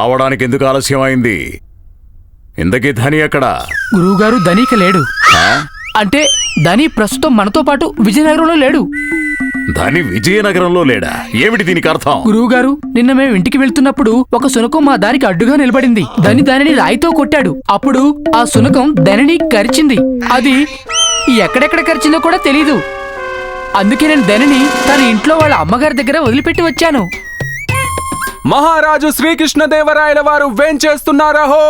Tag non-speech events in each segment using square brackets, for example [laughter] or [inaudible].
రావడానికి ఎందుకు ఆలస్యం అయింది ఇంతకీ ధని ఎక్కడ? గురువుగారు ధనిక లేడు? అంటే ధని ప్రస్తుతం మనతో పాటు విజయనగరంలో లేడు. ధని విజయనగరంలో లేడా? ఏమిటి దీనికి అర్థం? గురువుగారు నిన్న మేము ఇంటికి వెళ్తున్నప్పుడు ఒక శునకం మా దారికి అడ్డుగా నిలబడింది. ధని దానిని రాయితో కొట్టాడు. అప్పుడు ఆ శునకం ధనిని కరిచింది. అది ఎక్కడెక్కడ కరిచిందో కూడా తెలీదు. అందుకే నేను ధనిని తన ఇంట్లో వాళ్ళ అమ్మగారి దగ్గర వదిలిపెట్టి వచ్చాను. మహారాజు శ్రీకృష్ణదేవరాయల వారు వేంచేస్తున్నారహో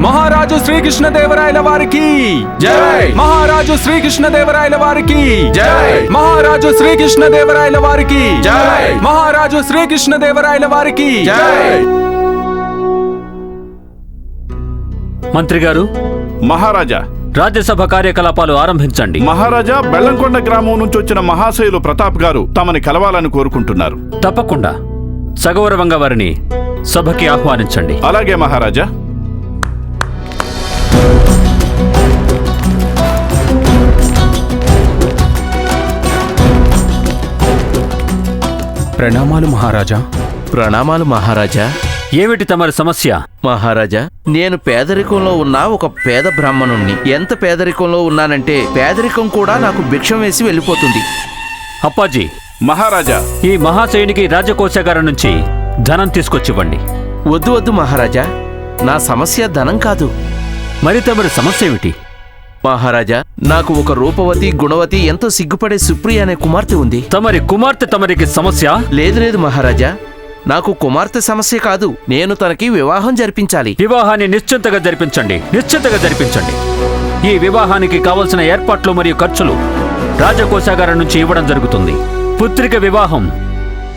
మహారాజు శ్రీకృష్ణదేవరాయల వారికి జై! మహారాజు శ్రీకృష్ణదేవరాయల వారికి జై! మహారాజు శ్రీకృష్ణదేవరాయల వారికి జై! మహారాజు శ్రీకృష్ణదేవరాయల వారికి జై! మంత్రి గారు మహారాజా రాజ్యసభ కార్యకలాపాలు ఆరంభించండి. మహారాజా బెల్లంకొండ గ్రామం నుంచి వచ్చిన మహాశయులు ప్రతాప్ గారు తమని కలవాలని కోరుకుంటున్నారు. తప్పకుండా. సగౌరవంగా వారిని సభకి ఆహ్వానించండి. అలాగే మహారాజా. ప్రణామాలు మహారాజా. ప్రణామాలు మహారాజా. ఏమిటి తమరి సమస్య? మహారాజా నేను పేదరికంలో ఉన్న ఒక పేద బ్రాహ్మణుణ్ణి. ఎంత పేదరికంలో ఉన్నానంటే పేదరికం కూడా నాకు భిక్షం వేసి వెళ్ళిపోతుంది. అప్పాజీ మహారాజా. ఈ మహాశయునికి రాజకోశాగారం నుంచి ధనం తీసుకొచ్చివ్వండి. వద్దు వద్దు మహారాజా. నా సమస్య ధనం కాదు. మరి తమరి సమస్య ఏమిటి? మహారాజా నాకు ఒక రూపవతి గుణవతి ఎంతో సిగ్గుపడే సుప్రియ అనే కుమార్తె ఉంది. తమరి కుమార్తె తమరికి సమస్య? లేదు లేదు మహారాజా. నాకు కుమార్తె సమస్య కాదు. నేను తనకి వివాహం జరిపించాలి. వివాహాన్ని నిశ్చింతగా జరిపించండి. నిశ్చింతగా జరిపించండి. ఈ వివాహానికి కావలసిన ఏర్పాట్లు మరియు ఖర్చులు రాజకోశాగారం నుంచి ఇవ్వడం జరుగుతుంది. పుత్రిక వివాహం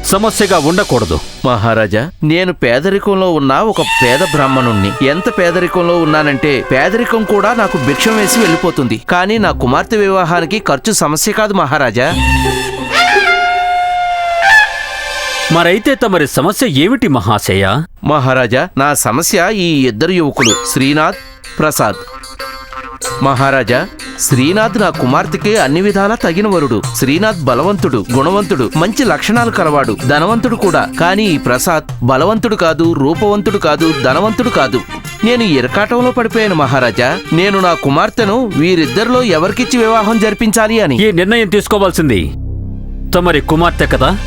సమస్యగా ఉండకూడదు. మహారాజా నేను పేదరికంలో ఉన్న ఒక పేద బ్రాహ్మణుణ్ణి. ఎంత పేదరికంలో ఉన్నానంటే పేదరికం కూడా నాకు భిక్షం వేసి వెళ్ళిపోతుంది. కానీ నా కుమార్తె వివాహానికి ఖర్చు సమస్య కాదు మహారాజా. మరైతే తమరి సమస్య ఏమిటి మహాశయ? మహారాజా నా సమస్య ఈ ఇద్దరు యువకులు శ్రీనాథ్ ప్రసాద్. మహారాజా శ్రీనాథ్ నా కుమార్తెకి అన్ని విధాలా తగిన వరుడు. శ్రీనాథ్ బలవంతుడు గుణవంతుడు మంచి లక్షణాలు కలవాడు. ధనవంతుడు కూడా. కానీ ఈ ప్రసాద్ బలవంతుడు కాదు రూపవంతుడు కాదు ధనవంతుడు కాదు. నేను ఇరకాటంలో పడిపోయాను మహారాజా. నేను నా కుమార్తెను వీరిద్దరిలో ఎవరికిచ్చి వివాహం జరిపించాలి అని. ఈ నిర్ణయం తీసుకోవాల్సింది తమరి కుమార్తె కదా?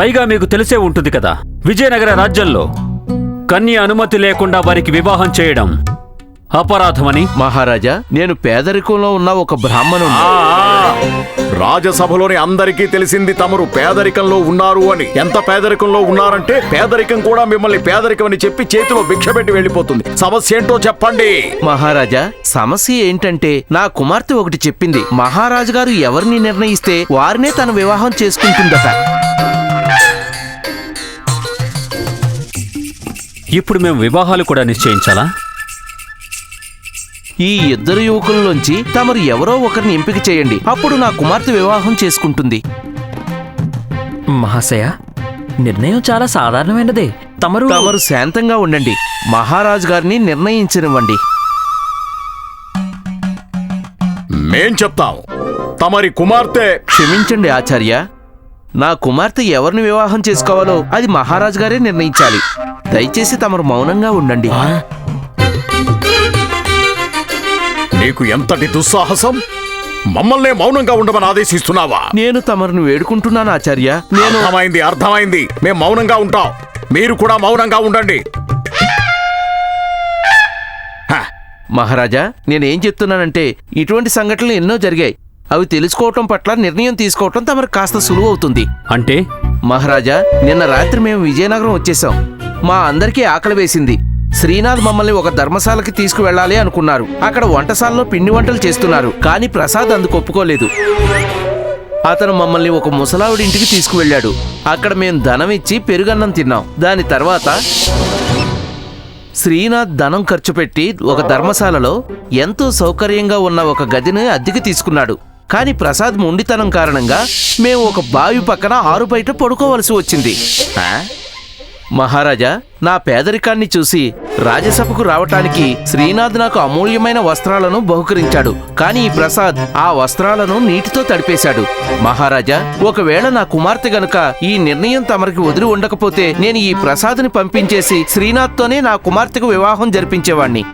పైగా మీకు తెలిసే ఉంటుంది కదా విజయనగర రాజ్యంలో కన్య అనుమతి లేకుండా వారికి వివాహం చేయడం. అపరాధమని? మహారాజా నేను పేదరికంలో ఉన్న ఒక బ్రాహ్మణుడు. రాజసభలోని అందరికీ తెలిసింది తమరు పేదరికంలో ఉన్నారు అని. ఎంత పేదరికంలో ఉన్నారంటే పేదరికం కూడా మిమ్మల్ని పేదరికం అని చెప్పి చేతిలో భిక్ష పెట్టి వెళ్ళిపోతుంది. సమస్య ఏంటో చెప్పండి. మహారాజా సమస్య ఏంటంటే నా కుమార్తె ఒకటి చెప్పింది. మహారాజు గారు ఎవరిని నిర్ణయిస్తే వారినే తన వివాహం చేసుకుంటుందట. ఇప్పుడు మేము వివాహాలు కూడా నిశ్చయించాలా? ఈ ఇద్దరు యువకుల్లోంచి తమరు ఎవరో ఒకరిని ఎంపిక చేయండి. అప్పుడు నా కుమార్తె వివాహం చేసుకుంటుంది. మహాశయ నిర్ణయం చాలా సాధారణమైనదే. తమరు తమరు శాంతంగా ఉండండి. మహారాజు గారిని నిర్ణయించనివ్వండి. మేం చెప్తాం. తమరి కుమార్తె క్షమించండి ఆచార్య. నా కుమార్తె ఎవరిని వివాహం చేసుకోవాలో అది మహారాజు గారే నిర్ణయించాలి. దయచేసి తమరు మౌనంగా ఉండండి. నీకు ఎంతటి దుస్సాహసం? మమ్మల్నే మౌనంగా ఉండమని ఆదేశిస్తున్నావా? నేను తమరిని వేడుకుంటున్నాను ఆచార్య. నేను అర్థమైంది అర్థమైంది. మేం మౌనంగా ఉంటాం. మీరు కూడా మౌనంగా ఉండండి. హ, మహారాజా నేనేం చెప్తున్నానంటే ఇటువంటి సంఘటనలు ఎన్నో జరిగాయి. అవి తెలుసుకోవటం పట్ల నిర్ణయం తీసుకోవటం తమకు కాస్త సులువవుతుంది అంటే? మహారాజా నిన్న రాత్రి మేము విజయనగరం వచ్చేసాం మా అందరికీ ఆకలి వేసింది. శ్రీనాథ్ మమ్మల్ని ఒక ధర్మశాలకి తీసుకువెళ్ళాలి అనుకున్నారు. అక్కడ వంటశాలలో పిండి వంటలు చేస్తున్నారు కానీ ప్రసాద్ అందుకు ఒప్పుకోలేదు. అతను మమ్మల్ని ఒక ముసలావిడి ఇంటికి తీసుకువెళ్ళాడు. అక్కడ మేము ధనం ఇచ్చి పెరుగన్నం తిన్నాం. దాని తర్వాత శ్రీనాథ్ ధనం ఖర్చు పెట్టి ఒక ధర్మశాలలో ఎంతో సౌకర్యంగా ఉన్న ఒక గదిని అద్దెకి తీసుకున్నాడు. కానీ ప్రసాద్ మొండితనం కారణంగా మేము ఒక బావి పక్కన ఆరు బయట పడుకోవలసి వచ్చింది. మహారాజా నా పేదరికాన్ని చూసి రాజ్యసభకు రావటానికి శ్రీనాథ్ నాకు అమూల్యమైన వస్త్రాలను బహుకరించాడు. కానీ ఈ ప్రసాద్ ఆ వస్త్రాలను నీటితో తడిపేశాడు. మహారాజా ఒకవేళ నా కుమార్తె గనుక ఈ నిర్ణయం తమరికి వదిలి ఉండకపోతే నేను ఈ ప్రసాద్ని పంపించేసి శ్రీనాథ్తోనే నా కుమార్తెకు వివాహం జరిపించేవాణ్ణి.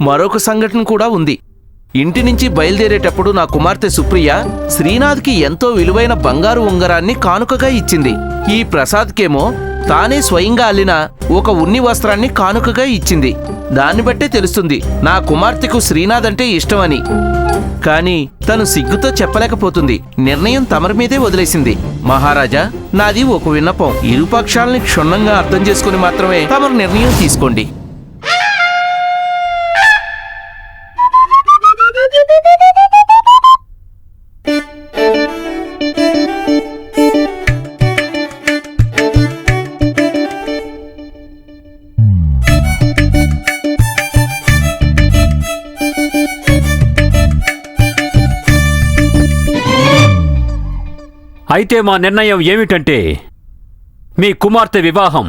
మరొక సంఘటన కూడా ఉంది. ఇంటి నుంచి బయలుదేరేటప్పుడు నా కుమార్తె సుప్రియ శ్రీనాథ్కి ఎంతో విలువైన బంగారు ఉంగరాన్ని కానుకగా ఇచ్చింది. ఈ ప్రసాద్కేమో తానే స్వయంగా అల్లిన ఒక ఉన్ని వస్త్రాన్ని కానుకగా ఇచ్చింది. దాన్ని బట్టే తెలుస్తుంది నా కుమార్తెకు శ్రీనాథ్ అంటే ఇష్టమని. కానీ తను సిగ్గుతో చెప్పలేకపోతుంది నిర్ణయం తమరి మీదే వదిలేసింది. మహారాజా నాది ఒక విన్నపం. ఇరుపక్షాలని క్షుణ్ణంగా అర్థం చేసుకుని మాత్రమే తమరు నిర్ణయం తీసుకోండి. అయితే మా నిర్ణయం ఏమిటంటే మీ కుమార్తె వివాహం.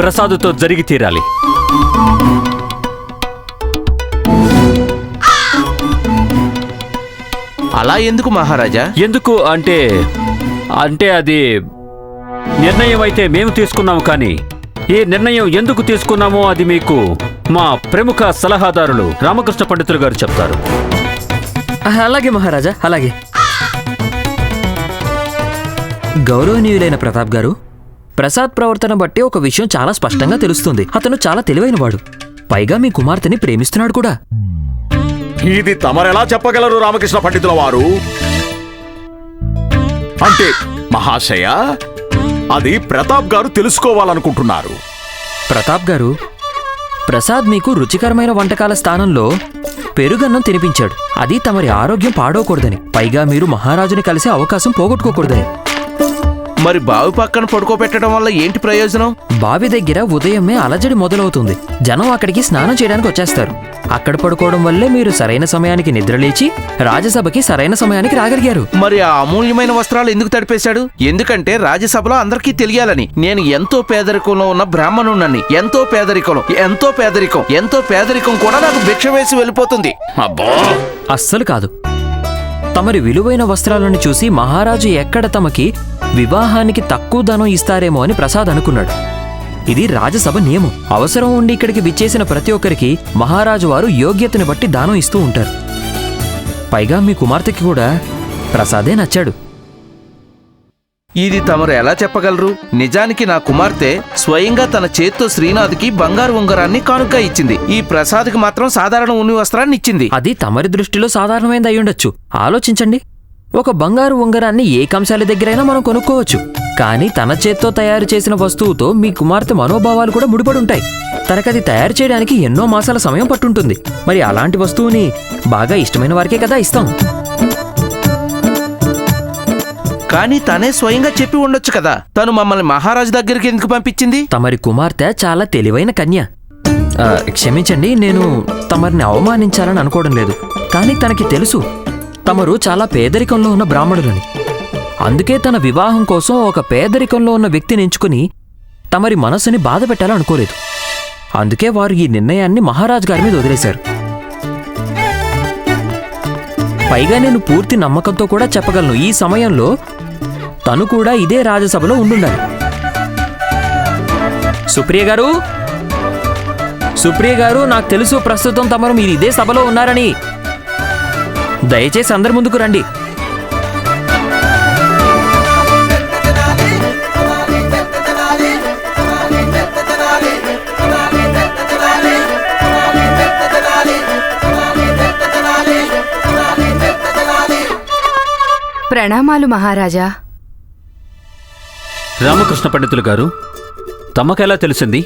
ప్రసాదుతో జరిగి తీరాలి. అలా ఎందుకు మహారాజా? ఎందుకు అంటే అంటే అది నిర్ణయం అయితే మేము తీసుకున్నాము కానీ ఈ నిర్ణయం ఎందుకు తీసుకున్నామో అది మీకు మా ప్రముఖ సలహాదారులు రామకృష్ణ పండితులు గారు చెప్తారు. అలాగే మహారాజా అలాగే. గౌరవనీయులైన ప్రతాప్ గారు ప్రసాద్ ప్రవర్తన బట్టి ఒక విషయం చాలా స్పష్టంగా తెలుస్తుంది. అతను చాలా తెలివైనవాడు. పైగా మీ కుమార్తెని ప్రేమిస్తున్నాడు కూడా. ఇది తమరెలా చెప్పగలరు రామకృష్ణ పండితుల వారు? అంటే మహాశయ అది ప్రతాప్ గారు తెలుసుకోవాలనుకుంటున్నారు. ప్రతాప్ గారు ప్రసాద్ మీకు రుచికరమైన వంటకాల స్థానంలో పెరుగన్నం తినిపించాడు. అది తమరి ఆరోగ్యం పాడవకూడదని. పైగా మీరు మహారాజుని కలిసే అవకాశం పోగొట్టుకోకూడదని. మరి బావి పక్కన పడుకోబెట్టడం వల్ల ఏంటి ప్రయోజనం? బావి దగ్గర ఉదయమే అలజడి మొదలవుతుంది. జనం అక్కడికి స్నానం చేయడానికి వచ్చేస్తారు. అక్కడ పడుకోవడం వల్లే మీరు సరైన సమయానికి నిద్రలేచి రాజ్యసభకి సరైన సమయానికి రాగలిగారు. మరి ఆ అమూల్యమైన వస్త్రాలు ఎందుకు తడిపేశాడు? ఎందుకంటే రాజ్యసభలో అందరికీ తెలియాలని. నేను ఎంతో పేదరికంలో ఉన్న బ్రాహ్మణున్నని ఎంతో పేదరికం ఎంతో పేదరికం ఎంతో పేదరికం కూడా నాకు భిక్ష వేసి వెళ్ళిపోతుంది. అబ్బా! అస్సలు కాదు. తమరి విలువైన వస్త్రాలను చూసి మహారాజు ఎక్కడ తమకి వివాహానికి తక్కువ ధనం ఇస్తారేమో అని ప్రసాద్ అనుకున్నాడు. ఇది రాజసభ నియమం. అవసరం ఉండి ఇక్కడికి విచ్చేసిన ప్రతి ఒక్కరికి మహారాజు వారు యోగ్యతని బట్టి దానం ఇస్తూ ఉంటారు. పైగా మీ కుమార్తెకి కూడా ప్రసాదే నచ్చాడు. ఇది తమరు ఎలా చెప్పగలరు? నిజానికి నా కుమార్తె స్వయంగా తన చేత్తో శ్రీనాథ్కి బంగారు ఉంగరాన్ని కానుక ఇచ్చింది. ఈ ప్రసాద్కి మాత్రం సాధారణ ఉన్ని వస్త్రాన్ని ఇచ్చింది. అది తమరి దృష్టిలో సాధారణమైనది అయ్యుండొచ్చు ఆలోచించండి. ఒక బంగారు ఉంగరాన్ని ఏ కంశాల దగ్గరైనా మనం కొనుక్కోవచ్చు. కానీ తన చేత్తో తయారు చేసిన వస్తువుతో మీ కుమార్తె మనోభావాలు కూడా ముడిపడి ఉంటాయి తనకది తయారు చేయడానికి ఎన్నో మాసాల సమయం పట్టుంటుంది. మరి అలాంటి వస్తువుని బాగా ఇష్టమైన వారికే కదా ఇస్తాం. కానీ తనే స్వయంగా చెప్పి ఉండొచ్చు కదా. తను మమ్మల్ని మహారాజు దగ్గరికి ఎందుకు పంపించింది? తమరి కుమార్తె చాలా తెలివైన కన్య. ఆ, క్షమించండి నేను తమరిని అవమానించాలని అనుకోవడం లేదు. కానీ తనకి తెలుసు తమరు చాలా పేదరికంలో ఉన్న బ్రాహ్మణులని. అందుకే తన వివాహం కోసం ఒక పేదరికంలో ఉన్న వ్యక్తిని ఎంచుకుని తమరి మనసుని బాధ పెట్టాలనుకోలేదు. అందుకే వారు ఈ నిర్ణయాన్ని మహారాజు గారి మీద వదిలేశారు. పైగా నేను పూర్తి నమ్మకంతో కూడా చెప్పగలను ఈ సమయంలో తను కూడా ఇదే రాజసభలో ఉండుండాలి సుప్రియ గారు? సుప్రియ గారు నాకు తెలుసు ప్రస్తుతం తమరు మీరు ఇదే సభలో ఉన్నారని. దయచేసి అందరి ముందుకు రండి. ప్రణామాలు మహారాజా. రామకృష్ణ పండితులు గారు తమకెలా తెలిసింది?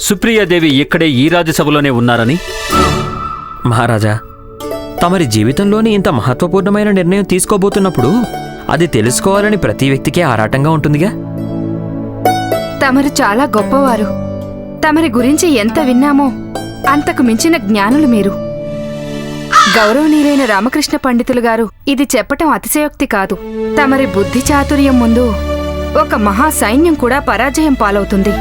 సుప్రియాదేవి ఇక్కడే ఈ రాజ్యసభలోనే ఉన్నారని? మహారాజా తమరి జీవితంలోని ఇంత మహత్వపూర్ణమైన నిర్ణయం తీసుకోబోతున్నప్పుడు అది తెలుసుకోవాలని ప్రతి వ్యక్తికి ఆరాటంగా ఉంటుందిగా? తమరు చాలా గొప్పవారు. తమరి గురించి ఎంత విన్నామో అంతకు మించిన జ్ఞానులు మీరు. గౌరవనీయులైన రామకృష్ణ పండితులు గారు ఇది చెప్పటం అతిశయోక్తి కాదు. తమరి బుద్ధి చాతుర్యం ముందు ఒక మహా సైన్యం కూడా పరాజయం పాలవుతుంది.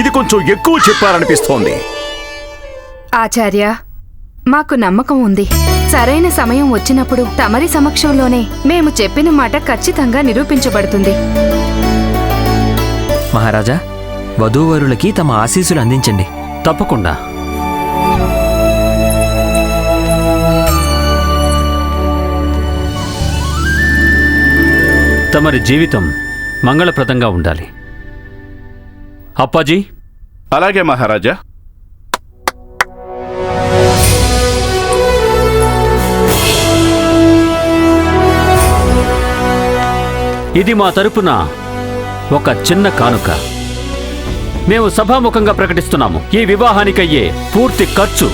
ఇది కొంచెం ఎక్కువ చెప్పారనిపిస్తోంది. ఆచార్య మాకు నమ్మకం ఉంది. సరైన సమయం వచ్చినప్పుడు తమరి సమక్షంలోనే మేము చెప్పిన మాట ఖచ్చితంగా నిరూపించబడుతుంది. మహారాజా వధూవరులకి తమ ఆశీస్సులు అందించండి. తప్పకుండా. తమరి జీవితం మంగళప్రదంగా ఉండాలి. అప్పాజీ? అలాగే మహారాజా. ఇది మా తరపున ఒక చిన్న కానుక. మేము సభాముఖంగా ప్రకటిస్తున్నాము. ఈ వివాహానికయ్యే పూర్తి ఖర్చు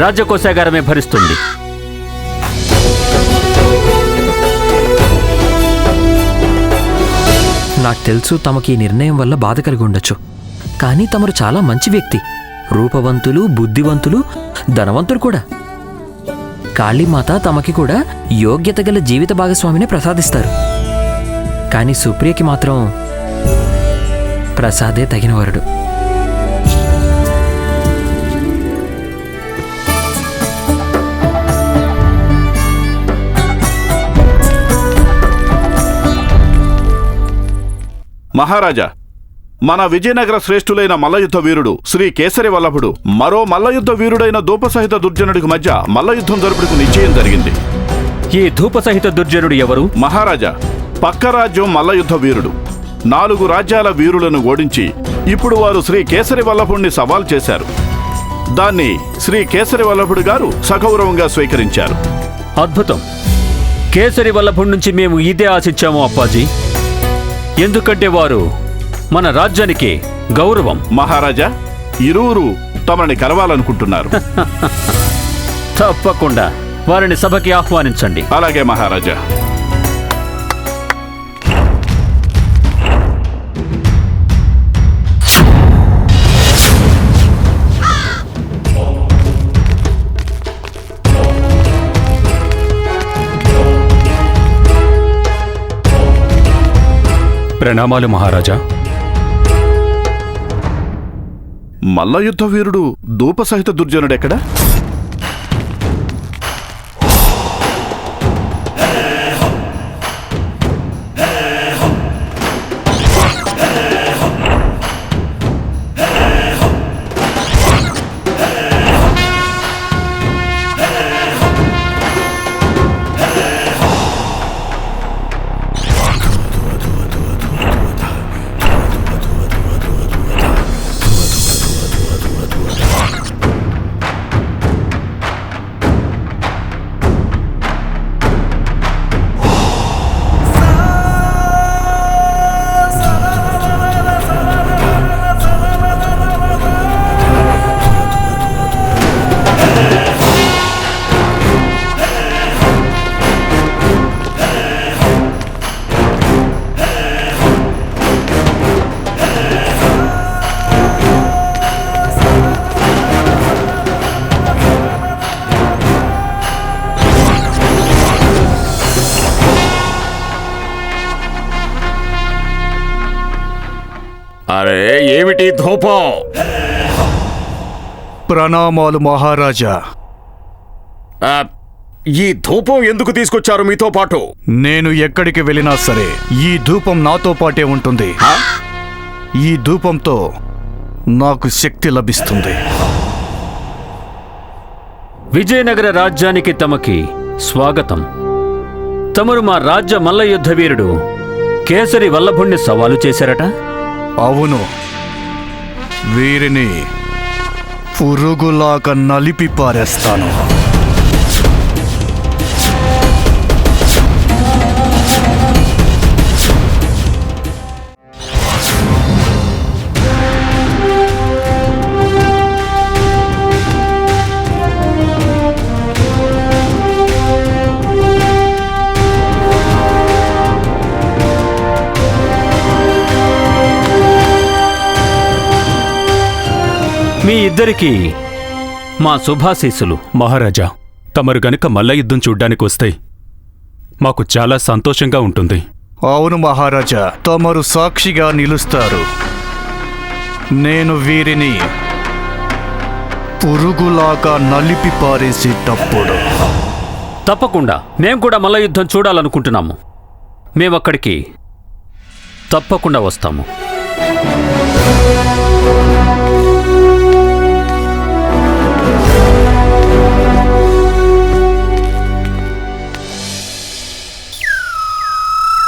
రాజ్యకోశాగారమే భరిస్తుంది. నాకు తెలుసు తమకి ఈ నిర్ణయం వల్ల బాధ కలిగి ఉండొచ్చు. కానీ తమరు చాలా మంచి వ్యక్తి. రూపవంతులు బుద్ధివంతులు ధనవంతులు కూడా. కాళీమాత తమకి కూడా యోగ్యత గల జీవిత భాగస్వామిని ప్రసాదిస్తారు. కానీ సుప్రియకి మాత్రం ప్రసాదే తగిన వరుడు మహారాజా మన విజయనగర శ్రేష్ఠులైన మల్లయుద్ధ వీరుడు శ్రీ కేసరి వల్లభుడు మరో మల్లయుద్ధ వీరుడైన దూపసహిత దుర్జనుడికి మధ్య మల్లయుద్ధం జరుపుటకు నిశ్చయం జరిగింది. ఈ ధూపసహిత దుర్జనుడు ఎవరు? మహారాజా పక్క రాజ్యం మల్లయుద్ధ వీరుడు. నాలుగు రాజ్యాల వీరులను ఓడించి ఇప్పుడు వారు శ్రీ కేసరి వల్లభుణ్ణి సవాల్ చేశారు. దాన్ని శ్రీ కేసరి వల్లభుడు గారు సగౌరవంగా స్వీకరించారు. అద్భుతం. కేసరి వల్లభుడి నుంచి మేము ఇదే ఆశించాము అప్పాజీ. ఎందుకంటే వారు మన రాజ్యానికి గౌరవం. మహారాజా ఇరువురు తమని కలవాలనుకుంటున్నారు [laughs] తప్పకుండా. వారిని సభకి ఆహ్వానించండి. అలాగే మహారాజా. ప్రణామాలు మహారాజా. మల్లయుద్ధ వీరుడు ధూపసహిత దుర్జనుడెక్కడా? అరే ఏమిటి ధూపం? ప్రణామాలు మహారాజా. ఆ, ఈ ధూపం ఎందుకు తీసుకొచ్చారు మీతో పాటు? నేను ఎక్కడికి వెళ్ళినా సరే ఈ ధూపం నాతో పాటే ఉంటుంది. ఆ? ఈ ధూపంతో నాకు శక్తి లభిస్తుంది. విజయనగర రాజ్యానికి తమకి స్వాగతం. తమరు మా రాజ్య మల్ల యుద్ధ వీరుడు కేసరి వల్లభుణ్ణి సవాలు చేశారట? అవును. వీరిని పురుగులాగా నలిపి పారేస్తాను. ఇద్దరికీ మా శుభాశీస్సులు. మహారాజా తమరు గనుక మల్ల యుద్ధం చూడ్డానికి వస్తే మాకు చాలా సంతోషంగా ఉంటుంది. అవును మహారాజా తమరు సాక్షిగా నిలుస్తారు. నేను వీరిని పురుగులాగా నలిపి పారేసేటప్పుడు. తప్పకుండా మేం కూడా మల్ల యుద్ధం చూడాలనుకుంటున్నాము. మేమక్కడికి తప్పకుండా వస్తాము.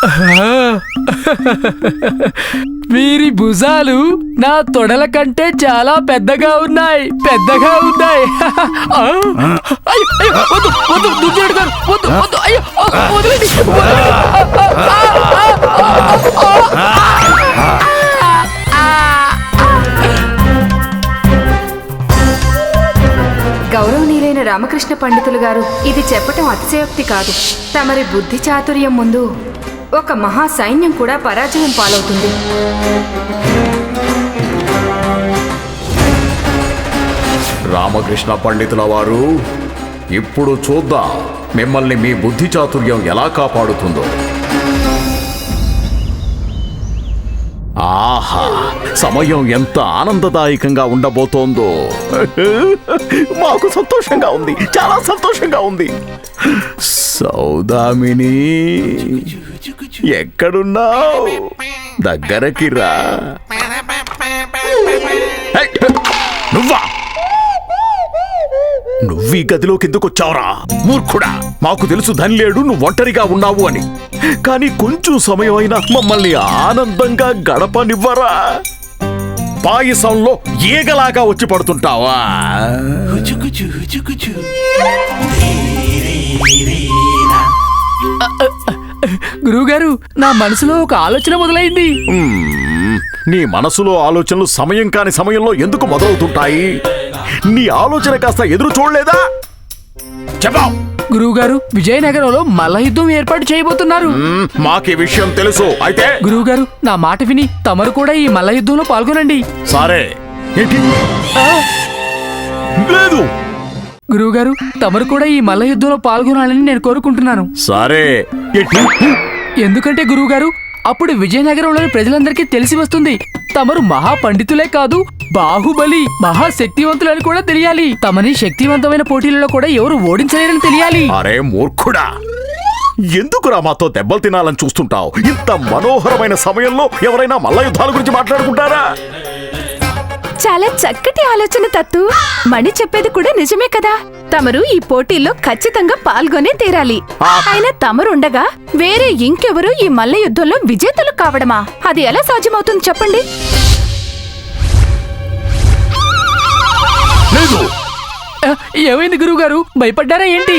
[laughs] వీరి భుజాలు నా తొడల కంటే చాలా పెద్దగా ఉన్నాయి. పెద్దగా ఉన్నాయి. [laughs] గౌరవనీయులైన రామకృష్ణ పండితులు గారు ఇది చెప్పటం అతిశయోక్తి కాదు. తమరి బుద్ధి చాతుర్యం ముందు ఒక మహా సైన్యం కూడా పరాజయం పాలవుతుంది. రామకృష్ణ పండితుల వారు ఇప్పుడు చూద్దాం మిమ్మల్ని మీ బుద్ధి చాతుర్యం ఎలా కాపాడుతుందో. ఆహా సమయం ఎంత ఆనందదాయకంగా ఉండబోతోందో. [laughs] మాకు సంతోషంగా ఉంది చాలా సంతోషంగా ఉంది. సౌదామిని ఎక్కడున్నావు దగ్గరకి రా నువ్వా నువ్వీ గదిలోకి ఎందుకు వచ్చావురా మూర్ఖుడా మాకు తెలుసు ధని లేడు నువ్వు ఒంటరిగా ఉన్నావు అని కానీ కొంచెం సమయం అయినా మమ్మల్ని ఆనందంగా గడపనివ్వరా పాయసంలో ఈగలాగా వచ్చి పడుతుంటావా గురువుగారు నా మనసులో ఒక ఆలోచన మొదలైంది. నీ మనసులో ఆలోచనలు సమయం కాని సమయంలో ఎందుకు మొదలవుతుంటాయి? నీ ఆలోచన కాస్త ఎదురు చూడలేదా? చెప్పావు గురువుగారు విజయనగరంలో మల్ల యుద్ధం ఏర్పాటు చేయబోతున్నారు. మాకు ఈ విషయం తెలుసు. అయితే గురువుగారు నా మాట విని తమరు కూడా ఈ మల్ల యుద్ధంలో పాల్గొనండి. సరే. ఏంటి? లేదు. గురువుగారు తమరు కూడా ఈ మల్ల యుద్ధంలో పాల్గొనాలని నేను కోరుకుంటున్నాను. సరే ఎందుకంటే గురువుగారు అప్పుడు విజయనగరంలోని ప్రజలందరికీ తెలిసి వస్తుంది తమరు మహా పండితులే కాదు బాహుబలి మహాశక్తివంతులని కూడా తెలియాలి. తమని శక్తివంతమైన పోటీలలో కూడా ఎవరు ఓడించలేరని తెలియాలి. అరే మూర్ఖుడా! ఎందుకురా మాతో దెబ్బలు తినాలని చూస్తుంటావు? ఇంత మనోహరమైన సమయంలో ఎవరైనా మల్ల యుద్ధాల గురించి మాట్లాడుకుంటారా? చాలా చక్కటి ఆలోచన తత్తు. మణి చెప్పేది కూడా నిజమే కదా? తమరు ఈ పోటీల్లో ఖచ్చితంగా పాల్గొనే తీరాలి. అయినా తమరుండగా వేరే ఇంకెవరు ఈ మల్ల యుద్ధంలో విజేతలు కావడమా? అది ఎలా సాధ్యమవుతుంది చెప్పండి. ఏమైంది గురువుగారు? భయపడ్డారా ఏంటి.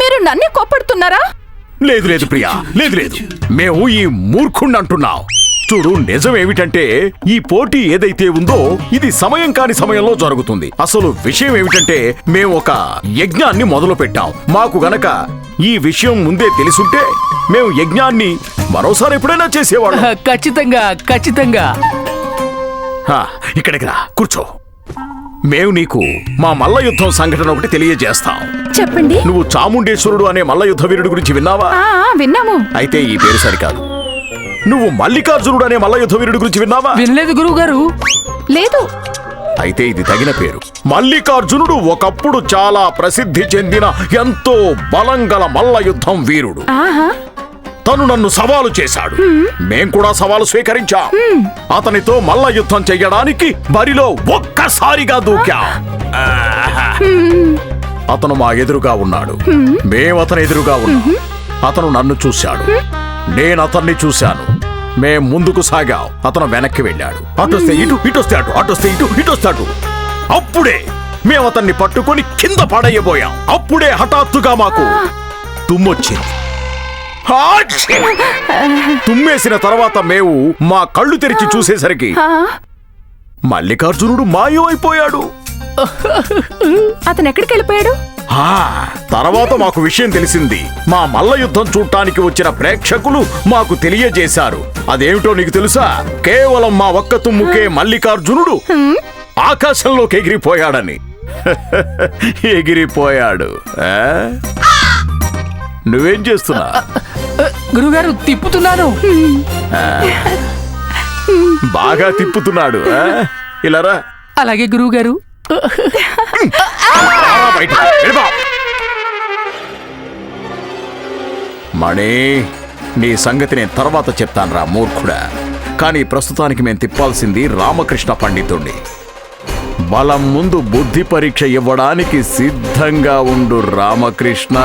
మీరు నన్నే కోపడుతున్నారా లేదు లేదు ప్రియా లేదు లేదు. మేము ఈ మూర్ఖుణ్ణి అంటున్నాం. చూడు నిజం ఏమిటంటే ఈ పోటీ ఏదైతే ఉందో ఇది సమయం కాని సమయంలో జరుగుతుంది. అసలు విషయం ఏమిటంటే మేము ఒక యజ్ఞాన్ని మొదలు పెట్టాం. మాకు గనక ఈ విషయం ముందే తెలుసుంటే మేము యజ్ఞాన్ని మరోసారి ఎప్పుడైనా చేసేవాళ్ళం. [laughs] ఖచ్చితంగా ఖచ్చితంగా. హా, ఇక్కడికి రా కూర్చో. మేము నీకు మా మల్ల యుద్ధం సంఘటన ఒకటి తెలియజేస్తాం. చెప్పండి. నువ్వు చాముండేశ్వరుడు అనే మల్ల యుద్ధ వీరుడి గురించి విన్నావా? ఆ ఆ, విన్నాము. అయితే ఈ పేరు సరికాదు. నువ్వు మల్లికార్జునుడు అనే మల్ల యుద్ధ వీరుడి గురించి విన్నావా? వినలేదు గురువుగారు. లేదు. అయితే ఇది తగిన పేరు. మల్లికార్జునుడు ఒకప్పుడు చాలా ప్రసిద్ధి చెందిన ఎంతో బలం గల మల్ల యుద్ధం వీరుడు. ఆహా. తను నన్ను సవాలు చేశాడు. మేం కూడా సవాలు స్వీకరించాం. అతనితో మల్ల యుద్ధం చెయ్యడానికి బరిలో ఒక్కసారిగా దూకా. అతను మా ఎదురుగా ఉన్నాడు. మేం అతని ఎదురుగా ఉన్నాం. అతను నన్ను చూశాడు. నేను అతన్ని చూశాను. మేం ముందుకు సాగాం. అతను వెనక్కి వెళ్ళాడు. అటొస్తే ఇటు ఇటొస్తే అటు అటొస్తే ఇటు ఇటొస్తే అటు. అప్పుడే మేము అతన్ని పట్టుకొని కింద పడయ్యబోయాం అప్పుడే హఠాత్తుగా మాకు తుమ్మొచ్చింది! తుమ్మేసిన తర్వాత మేము మా కళ్ళు తెరిచి చూసేసరికి మల్లికార్జునుడు మాయమైపోయాడు. అతను ఎక్కడికి వెళ్ళిపోయాడు? తర్వాత మాకు విషయం తెలిసింది. మా మల్ల యుద్ధం చూడటానికి వచ్చిన ప్రేక్షకులు మాకు తెలియజేశారు. అదేమిటో నీకు తెలుసా? కేవలం మా ఒక్క తుమ్ముకే మల్లికార్జునుడు ఆకాశంలోకి ఎగిరిపోయాడని. [laughs] ఎగిరిపోయాడు? నువ్వేం చేస్తున్నా? గురుగారు తిప్పుతున్నాను బాగా తిప్పుతున్నాడు. ఆ? ఇలా రా. అలాగే గురువుగారు [laughs] మణి నీ సంగతి నేను తర్వాత చెప్తానురా మూర్ఖుడా. కానీ ప్రస్తుతానికి మేము తిప్పాల్సింది రామకృష్ణ పండితుణ్ణి. బలం ముందు బుద్ధి పరీక్ష ఇవ్వడానికి సిద్ధంగా ఉండు రామకృష్ణ.